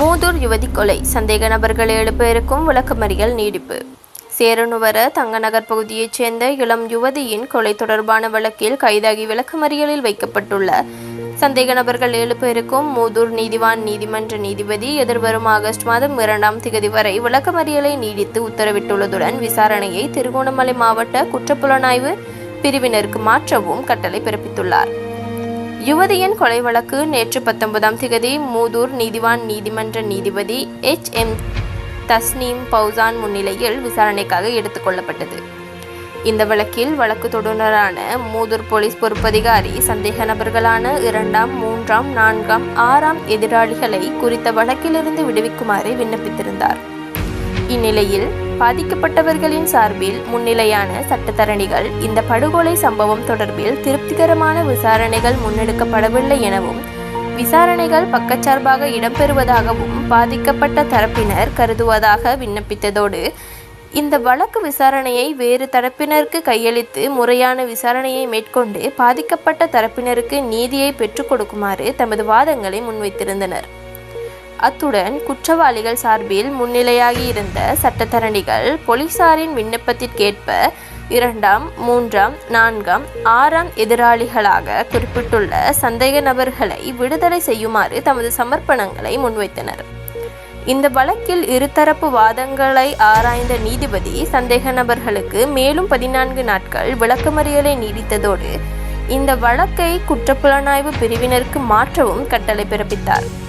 மூதூர் யுவதி கொலை. சந்தேக நபர்கள் ஏழு பேருக்கும் விளக்கமறியல் நீடிப்பு. சேரனுவர தங்கநகர் பகுதியைச் சேர்ந்த இளம் யுவதியின் கொலை தொடர்பான வழக்கில் கைதாகி விளக்கமறியலில் வைக்கப்பட்டுள்ள சந்தேக நபர்கள் ஏழு பேருக்கும் மூதூர் நீதிவான் நீதிமன்ற நீதிபதி எதிர்வரும் ஆகஸ்ட் மாதம் இரண்டாம் திகதி வரை விளக்கமறியலை நீடித்து உத்தரவிட்டுள்ளதுடன் விசாரணையை திருகோணமலை மாவட்ட குற்றப்புலனாய்வு பிரிவினருக்கு மாற்றவும் கட்டளை பிறப்பித்துள்ளார். யுவதியின் கொலை வழக்கு நேற்று பத்தொன்பதாம் திகதி மூதூர் நீதிவான் நீதிமன்ற நீதிபதி எச். எம். தஸ்னீம் பௌசான் முன்னிலையில் விசாரணைக்காக எடுத்துக் கொள்ளப்பட்டது. இந்த வழக்கில் வழக்கு தொடுநரான மூதூர் போலீஸ் பொறுப்பதிகாரி சந்தேக நபர்களான இரண்டாம் மூன்றாம் நான்காம் ஆறாம் எதிராளிகளை குறித்த வழக்கிலிருந்து விடுவிக்குமாறு விண்ணப்பித்திருந்தார். இந்நிலையில் பாதிக்கப்பட்டவர்களின் சார்பில் முன்னிலையான சட்டத்தரணிகள் இந்த படுகொலை சம்பவம் தொடர்பில் திருப்திகரமான விசாரணைகள் முன்னெடுக்கப்படவில்லை எனவும் விசாரணைகள் பக்கச்சார்பாக இடம்பெறுவதாகவும் பாதிக்கப்பட்ட தரப்பினர் கருதுவதாக விண்ணப்பித்ததோடு இந்த வழக்கு விசாரணையை வேறு தரப்பினருக்கு கையளித்து முறையான விசாரணையை மேற்கொண்டு பாதிக்கப்பட்ட தரப்பினருக்கு நீதியை பெற்றுக் கொடுக்குமாறு தமது வாதங்களை முன்வைத்திருந்தனர். அத்துடன் குற்றவாளிகள் சார்பில் முன்னிலையாகி இருந்த சட்டத்தரணிகள் போலீசாரின் விண்ணப்பத்திற்கேற்ப இரண்டாம் மூன்றாம் நான்காம் ஆறாம் எதிராளிகளாக குறிப்பிட்டுள்ள சந்தேக நபர்களை விடுதலை செய்யுமாறு தமது சமர்ப்பணங்களை முன்வைத்தனர். இந்த வழக்கில் இருதரப்பு வாதங்களை ஆராய்ந்த நீதிபதி சந்தேக நபர்களுக்கு மேலும் பதினான்கு நாட்கள் விளக்கமறியலை நீடித்ததோடு இந்த வழக்கை குற்றப்புலனாய்வு பிரிவினருக்கு மாற்றவும் கட்டளை பிறப்பித்தார்.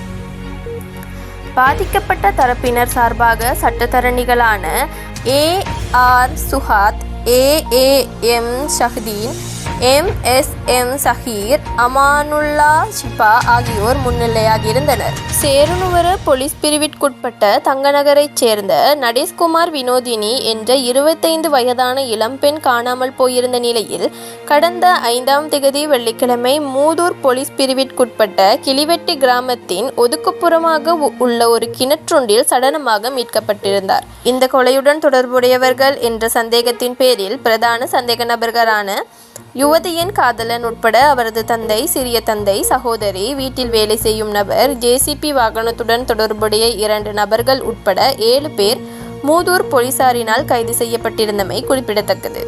பாதிக்கப்பட்ட தரப்பினர் சார்பாக சட்டத்தரணிகளான A R Suhath A A M Shahdeen M. S. M. Zaheer Amanullah Shifa ஆகியோர் முன்னிலையாக இருந்தனர். சேருநுவர போலீஸ் பிரிவிற்குட்பட்ட தங்கநகரைச் சேர்ந்த நடேஷ்குமார் வினோதினி என்ற இருபத்தைந்து வயதான இளம்பெண் காணாமல் போயிருந்த நிலையில் கடந்த ஐந்தாம் திகதி வெள்ளிக்கிழமை மூதூர் போலீஸ் பிரிவிற்குட்பட்ட கிளிவெட்டி கிராமத்தின் ஒதுக்குப்புறமாக உ- உள்ள ஒரு கிணற்றொன்றில் சடலமாக மீட்கப்பட்டிருந்தார். இந்த கொலையுடன் தொடர்புடையவர்கள் என்ற சந்தேகத்தின் பேரில் பிரதான சந்தேக நபர்களான யுவதியின் காதலன் உட்பட அவரது தந்தை சிறிய தந்தை சகோதரி வீட்டில் வேலை செய்யும் நபர் ஜேசிபி வாகனத்துடன் தொடர்புடைய இரண்டு நபர்கள் உட்பட ஏழு பேர் மூதூர் போலீசாரினால் கைது செய்யப்பட்டிருந்தமை குறிப்பிடத்தக்கது.